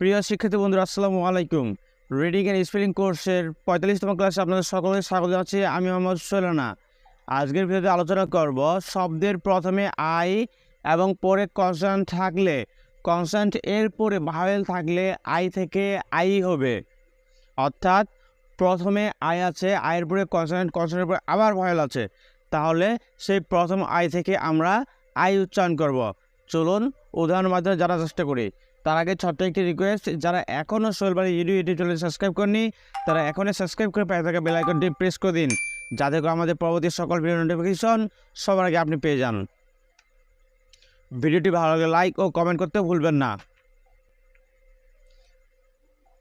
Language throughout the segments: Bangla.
প্রিয় শিক্ষার্থী বন্ধুরা, আসসালামু আলাইকুম। রিডিং অ্যান্ড স্পেলিং কোর্সের পঁয়তাল্লিশতম ক্লাসে আপনাদের সকলকে স্বাগত জানাচ্ছি। আমি মোহাম্মদ সোলানা। আজকের ভিডিওতে আলোচনা করব শব্দের প্রথমে আই এবং পরে কনসান্ট থাকলে। কনসান্ট এর পরে ভাওয়েল থাকলে আই থেকে আই হবে। অর্থাৎ প্রথমে আই আছে আয়ের পরে কনসান্ট কনসান্টের পরে আবার ভয়েল আছে। তাহলে সেই প্রথম আই থেকে আমরা আই উচ্চারণ করব। চলুন উদাহরণ মাধ্যমে জানার চেষ্টা করি। তার আগে ছোট্ট একটি রিকোয়েস্ট যারা এখনও Shoilobari YouTube YouTube channel subscribe করেনি তারা এখনই সাবস্ক্রাইব করে পাশে থাকা বেল আইকনটি প্রেস করে দিন, যাতে করে আমাদের পরবর্তী সকল ভিডিও নোটিফিকেশন সবার আগে আপনি পেয়ে যান। ভিডিওটি ভালো লাগে লাইক ও কমেন্ট করতে ভুলবেন না।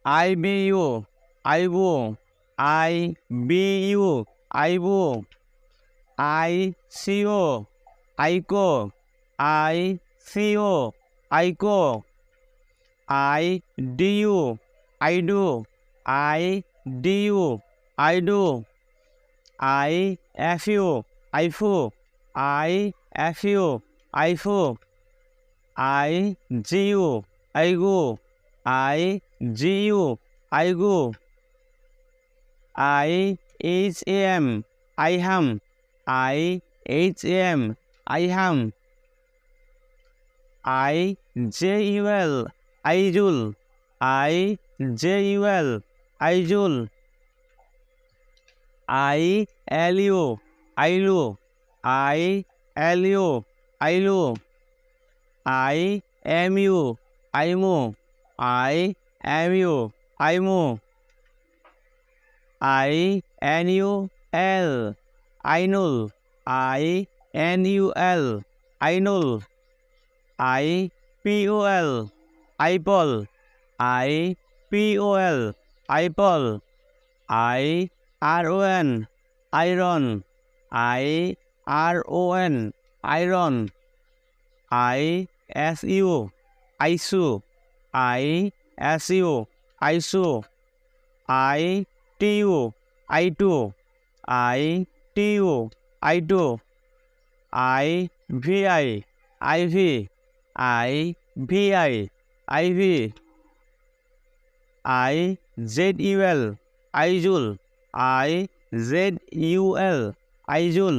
আই বি ইউ, আই বু আই বি ইউ, আই বু আই সি ও আইকো আই সি ও আইকো I do you I do I do you I do I F you I fu I F you I fu I G you I go I G you I go I H A J L আইজুল, আই জে ইউ এল, আইজুল। আই এল ইউ, আইলু। আই এল ইউ, আইলু। আই এম ইউ, আইমু। আই এম ইউ, আইমু। আই এন ইউ এল, আইনুল। আই এন ইউ এল, আইনুল। আই পি ও এল আইপল আই পি ও এল আইপল আই আর ও এন আইরন আই আর ও এন আইরন আই এস ইউ আইসু আই এস ইউ আইসু আই টি ইউ আই টু, I T U I two, I V I I V I V I ivy I Z U L আইজুল আই জেড ইউ এল আইজুল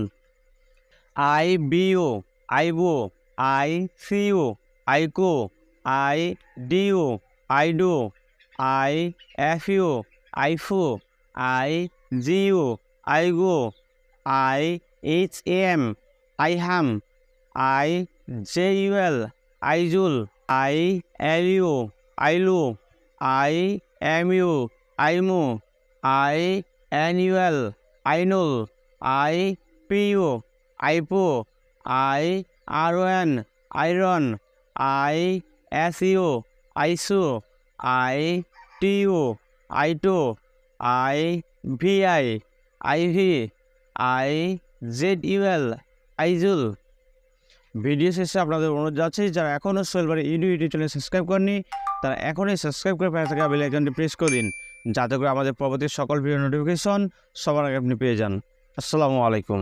আই বি ইউ আইবু আই সি ইউ আইকু আই ডি ইউ আই ডু আই এফ ইউ আইফু আই জি ইউ আইগু আই এইচ এম আই হাম আই জে ইউ এল আইজুল, আই এল ইউ, আইলু, আই এম ইউ, আইমু, আই এন ইউ এল, আইনুল, আই পি ইউ, আইপু, আই আর এন, আইরন, আই এস ইউ, আইসু, I T U I two I V I I V, I Z U L, Aizul. Video শেষে আপনাদের অনুরোধ যাচ্ছে যারা এখনও সোলবারে ইউটিউব ইউটিউব চ্যানেল সাবস্ক্রাইব করেনি তারা এখনই সাবস্ক্রাইব করে পাশে থাকা বেল আইকনটি প্রেস করে দিন, যাতে করে আমাদের পরবর্তী সকল ভিডিও নোটিফিকেশন সবার আগে আপনি পেয়ে যান। আসসালামু আলাইকুম।